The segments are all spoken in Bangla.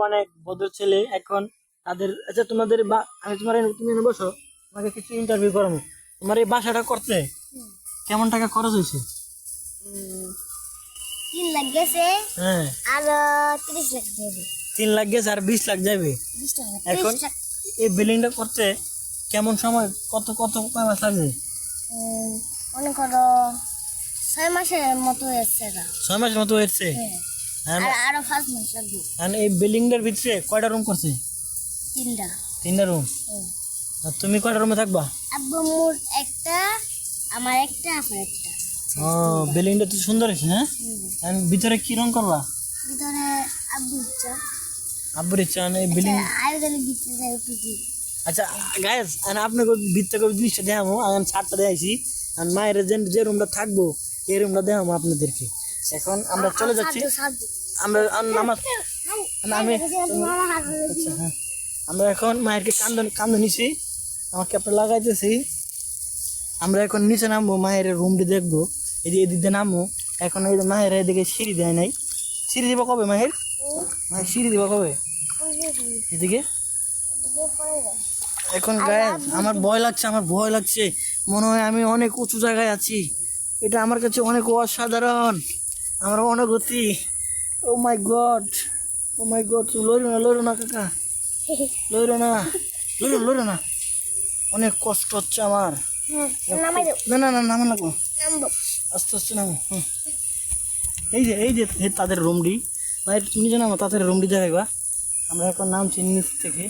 অনেক ভদ্র ছেলে এখন তাদের আচ্ছা তোমাদের বা- আমি তোমার তুমি এনে বসো তোমাকে কিছু ইন্টারভিউ করাবো। তোমার এই বাসাটা করতে কেমন টাকা খরচ হয়েছে? তিন লাখ গেছে হ্যাঁ। আর তিরিশ লাখ যাবে। তিন লাখ গেছে আর বিশ লাখ যাবে। এখন এই বিল্ডিংটা করতে কেমন সময় কত কত কয় মাস লাগবে মনে করো ছয় মাসের মতো হয়েছে ছয় মাসের মতো হ্যাঁ। আর আরও মাস লাগবে। আর এই বিল্ডিংটার ভিতরে কয়টা রুম করছে? তিনটা। তিনটা রুম আর তুমি কয়টা রুমে থাকবা? আব্বু মোর একটা আমার একটা আপনার একটা। ও বিল্ডিংটা তো সুন্দর হয়েছে হ্যাঁ? আর ভিতরে কি রং করবা? ভিতরে আব্বু ইচ্ছা। আব্বুর ইচ্ছা মানে এই বিল্ডিং আয়োজনে দিতে যাই একটু আচ্ছা গায়েস আমি আপনাকে ভিতরে জিনিসটা দেখাবো আমি ছাদটা দেখাইছি। আর মায়ের যে যে রুমটা থাকব এই রুমটা দেখাবো আপনাদেরকে। এখন আমরা চলে যাচ্ছি। আমরা নামাজ আমি ধরে আচ্ছা হ্যাঁ। আমরা এখন মায়েরকে কান্দ কান্দ নিছি। আমাকে আপনার লাগাইতেছি। আমরা এখন নিচে নামবো মায়ের রুমটি দেখব। এই যে এদিকে নামবো এখন এই যে মায়ের এদিকে সিঁড়ি দেয় নাই। সিঁড়ি দিব কবে মায়ের? মায়ের সিঁড়ি দিব কবে? এদিকে। এখন গায়ে আমার ভয় লাগছে আমার ভয় লাগছে। মনে হয় আমি অনেক উঁচু জায়গায় আছি। এটা আমার কাছে অনেক অসাধারণ। আমার অনুভূতি। ও মাই গড ও মাই গড লড়ো না লড়ো না কাকা। লড়ো না লড়ো লড়ো না। অনেক কষ্ট হচ্ছে আমার। হ্যাঁ, না না না নামা লাগবো। আস্তে আস্তে নামো। এই যে এই যে তাদের রুমডি ভাই তুমি নামো তাদের রুমডি দেখাইবা? আমরা এখন নামছি নিচ থেকে।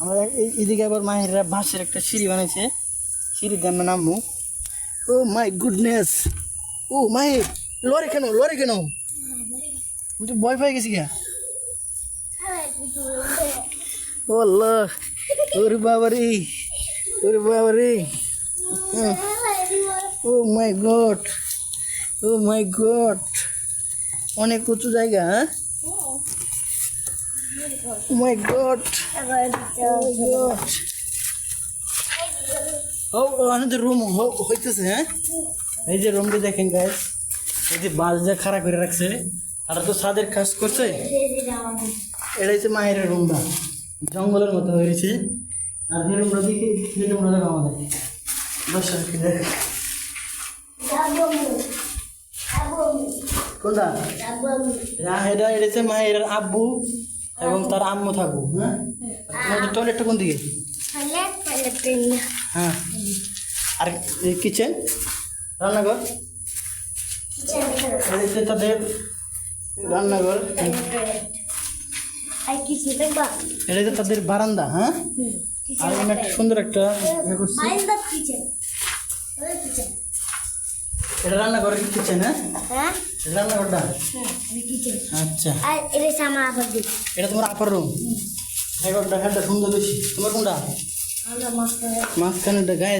আমরা এইদিকে আবার মাহিরা বাঁশের একটা সিঁড়ি বানাইছে। সিঁড়িতে আমরা নামবো। ও মাই গুডনেস। ও মাহি লরে কেন লরে কেন আমি তো ভয় পাই গেছি গা ও আল্লাহ ওরে বাবারে ওরে বাবারে হুম ও মাই গড ও মাই গড অনেক উঁচু জায়গা হ্যাঁ ও মাই গড ও আমাদের রুম হইতেছে হ্যাঁ এই যে রুমটি দেখেন গাইস এই যে বাস যা খাড়া করে রাখছে তারা তো ছাদের কাজ করছে। এটা হচ্ছে মায়ের রুমটা জঙ্গলের মতো হয়েছে আর যে রুমটা দেখি সেই রুমটা দেখো আমাদের। দেখ। কোনটা? হ্যাঁ এটা এটা হচ্ছে মায়ের আব্বু এবং তার আম্মু থাকব হ্যাঁ? তোমাদের টয়লেটটা কোন দিকে? হ্যাঁ। আর কিচেন রান্নাঘর? এটা তাদের রান্নাঘর। এটা হচ্ছে তাদের বারান্দা হ্যাঁ? আর এখানে একটা। সুন্দর একটা ইয়ে এটা রান্নাঘর কিচেন হ্যাঁ? হ্যাঁ। রান্নাঘরটা? আচ্ছা। এটা তোমার আপার রুম? হ্যাঁ হেডটা সুন্দর বেশি তোমার কোনটা? মাঝখানেটা গায়ে